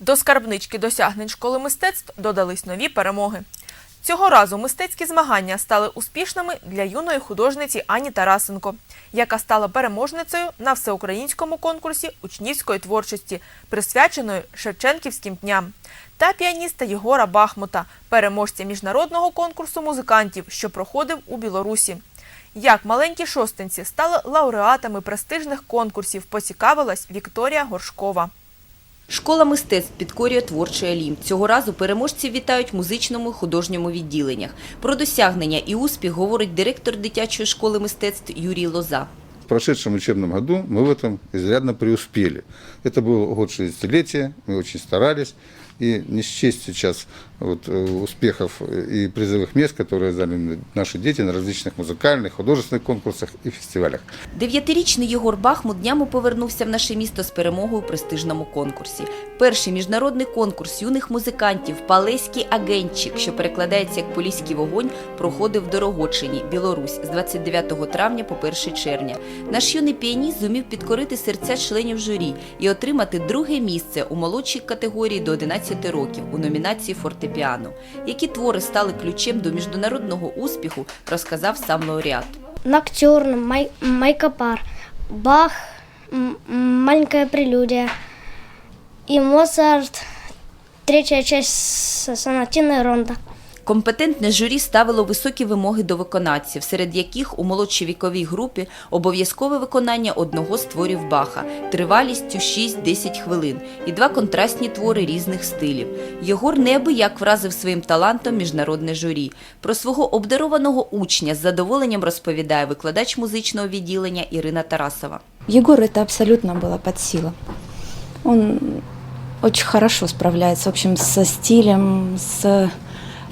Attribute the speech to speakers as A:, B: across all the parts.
A: До скарбнички досягнень школи мистецтв додались нові перемоги. Цього разу мистецькі змагання стали успішними для юної художниці Ані Тарасенко, яка стала переможницею на всеукраїнському конкурсі учнівської творчості, присвяченої Шевченківським дням, та піаніста Єгора Бахмута, переможця міжнародного конкурсу музикантів, що проходив у Білорусі. Як маленькі шостинці стали лауреатами престижних конкурсів, поцікавилась Вікторія Горшкова.
B: Школа мистецтв підкорює творчий Олімп. Цього разу переможців вітають в музичному і художньому відділеннях. Про досягнення і успіх говорить директор дитячої школи мистецтв Юрій Лоза.
C: В прошедшем учебном году мы в этом изрядно преуспели. Это был год 60-летия, мы очень старались. И не счесть сейчас вот, э, успехов и призовых мест, которые заняли наши дети на различных музыкальных, художественных конкурсах и фестивалях.
B: Дев'ятирічний Єгор Бахмут днями повернувся в наше місто з перемогою у престижному конкурсі. Перший міжнародний конкурс юних музикантів Палеський агентчик, що перекладається як Поліський вогонь, проходив в Дорогочині, Білорусь, з 29 травня по 1 червня. Наш юний піаніст зумів підкорити серця членів журі і отримати друге місце у молодшій категорії до 11 років у номінації фортепіано. Які твори стали ключем до міжнародного успіху, розказав сам лауреат.
D: Ноктюрн, Май, Майкопар, Бах, маленька прелюдия и Моцарт, третья часть сонатины Ронда.
B: Компетентне журі ставило високі вимоги до виконавців, серед яких у молодшій віковій групі обов'язкове виконання одного з творів Баха тривалістю 6-10 хвилин і два контрастні твори різних стилів. Єгор неабияк вразив своїм талантом міжнародне журі. Про свого обдарованого учня з задоволенням розповідає викладач музичного відділення Ірина Тарасова.
E: Егору это абсолютно было под силу. Он очень хорошо справляется, в общем, со стилем, с э,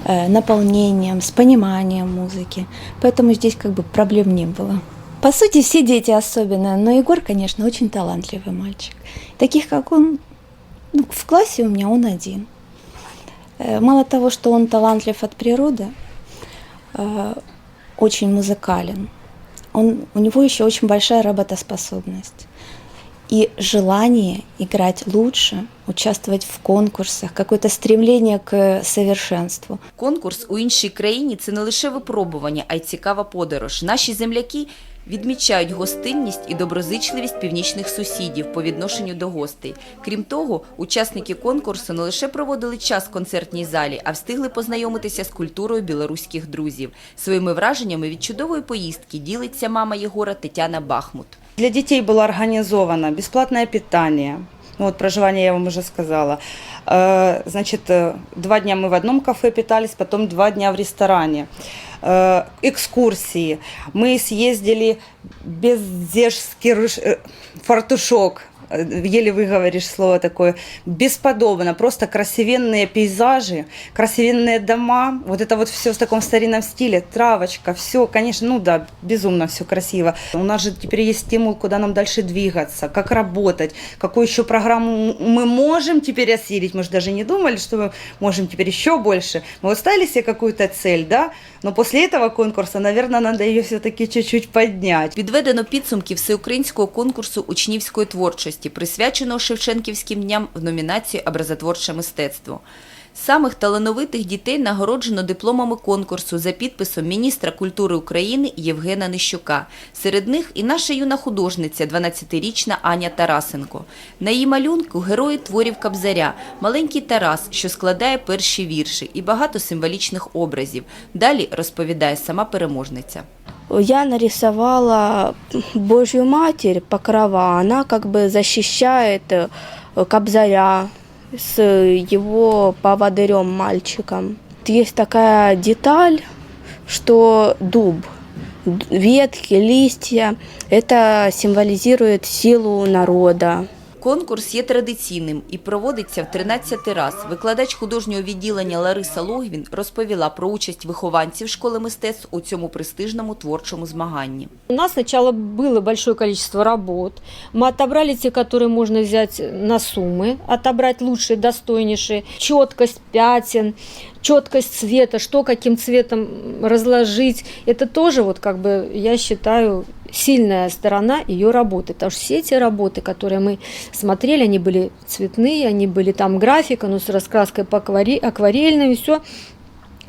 E: наполнением, с пониманием музыки. Поэтому здесь как бы проблем не было. По сути, все дети особенные, но Егор, конечно, очень талантливый мальчик. Таких, как он, ну, в классе у меня он один. Э, Мало того, что он талантлив от природы, э, очень музыкален, он, у него еще очень большая работоспособность и желание играть лучше, участвовать в конкурсах, какое-то стремление к совершенству.
B: Конкурс у іншій країні це не лише випробування, а й цікава подорож. Наші земляки відмічають гостинність і доброзичливість північних сусідів по відношенню до гостей. Крім того, учасники конкурсу не лише проводили час в концертній залі, а встигли познайомитися з культурою білоруських друзів. Своїми враженнями від чудової поїздки ділиться мама Єгора Тетяна Бахмут.
F: Для детей было организовано бесплатное питание. Ну, вот проживание я вам уже сказала. Э, Значит, э, два дня мы в одном кафе питались, потом два дня в ресторане. Э, Экскурсии. Мы съездили бездержский рыш- э, фартушок. Э, Еле выговоришь слово такое. Бесподобно. Просто красивенные пейзажи, красивенные дома. Вот это вот все в таком старинном стиле. Травочка, все, конечно, ну да, безумно все красиво. У нас же теперь есть стимул, куда нам дальше двигаться, как работать, какую еще программу мы можем теперь осилить. Мы же даже не думали, что мы можем теперь еще больше. Мы вот ставили себе какую-то цель, да, но после этого конкурса, наверное, надо ее все-таки чуть-чуть поднять.
B: Підведено підсумки всеукраїнського конкурсу учнівської творчості, присвяченого Шевченківським дням в номінації Образотворче мистецтво. Самих талановитих дітей нагороджено дипломами конкурсу за підписом міністра культури України Євгена Нищука. Серед них і наша юна художниця, 12-річна Аня Тарасенко. На її малюнку герої творів Кабзаря, маленький Тарас, що складає перші вірші, і багато символічних образів. Далі розповідає сама переможниця.
G: я нарисовала Божью Матерь Покрова. Она как бы защищает э, с его поводырем мальчиком. Есть такая деталь, что дуб, ветки, листья, это символизирует силу народа.
B: Конкурс є традиційним і проводиться в 13 раз. Викладач художнього відділення Лариса Логвін розповіла про участь вихованців школи мистецтв у цьому престижному творчому змаганні.
H: У нас сначала было большое количество работ. Мы отобрали те, которые можно взять на суммы, отобрать лучшие, достойнейшие, четкость пятен, четкость цвета, что каким цветом разложить. Это тоже, вот как бы, я считаю, сильная сторона ее работы. Потому что все эти работы, которые мы смотрели, они были цветные, они были там графика, но с раскраской по акваре- акварельной, все.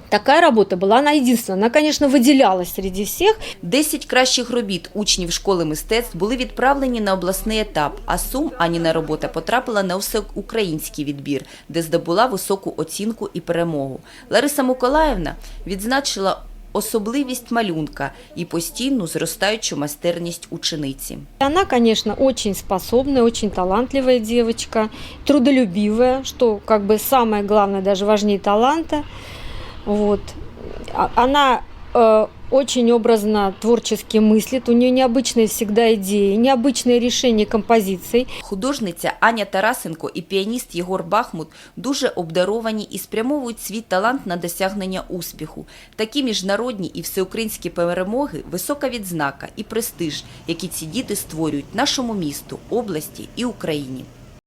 H: Такая работа была, она единственная. Она, конечно, выделялась среди всех,
B: Десять кращих робіт учнів школи мистецтв були відправлені на обласний етап, а Сум Аніна робота потрапила на всеукраїнський відбір, де здобула високу оцінку і перемогу. Лариса Миколаївна відзначила особливість малюнка і постійну зростаючу майстерність учениці.
H: Она, конечно, очень способна, очень талантливая девочка, трудолюбивая, що как бы самое главное, даже важнее таланта. Вот. Она э, очень образно творчески мыслит, у нее необычные всегда идеи, необычные решения композиций.
B: Художниця Аня Тарасенко і піаніст Єгор Бахмут дуже обдаровані і спрямовують свій талант на досягнення успіху. Такі міжнародні і всеукраїнські перемоги – висока відзнака і престиж, які ці діти створюють нашому місту, області і Україні.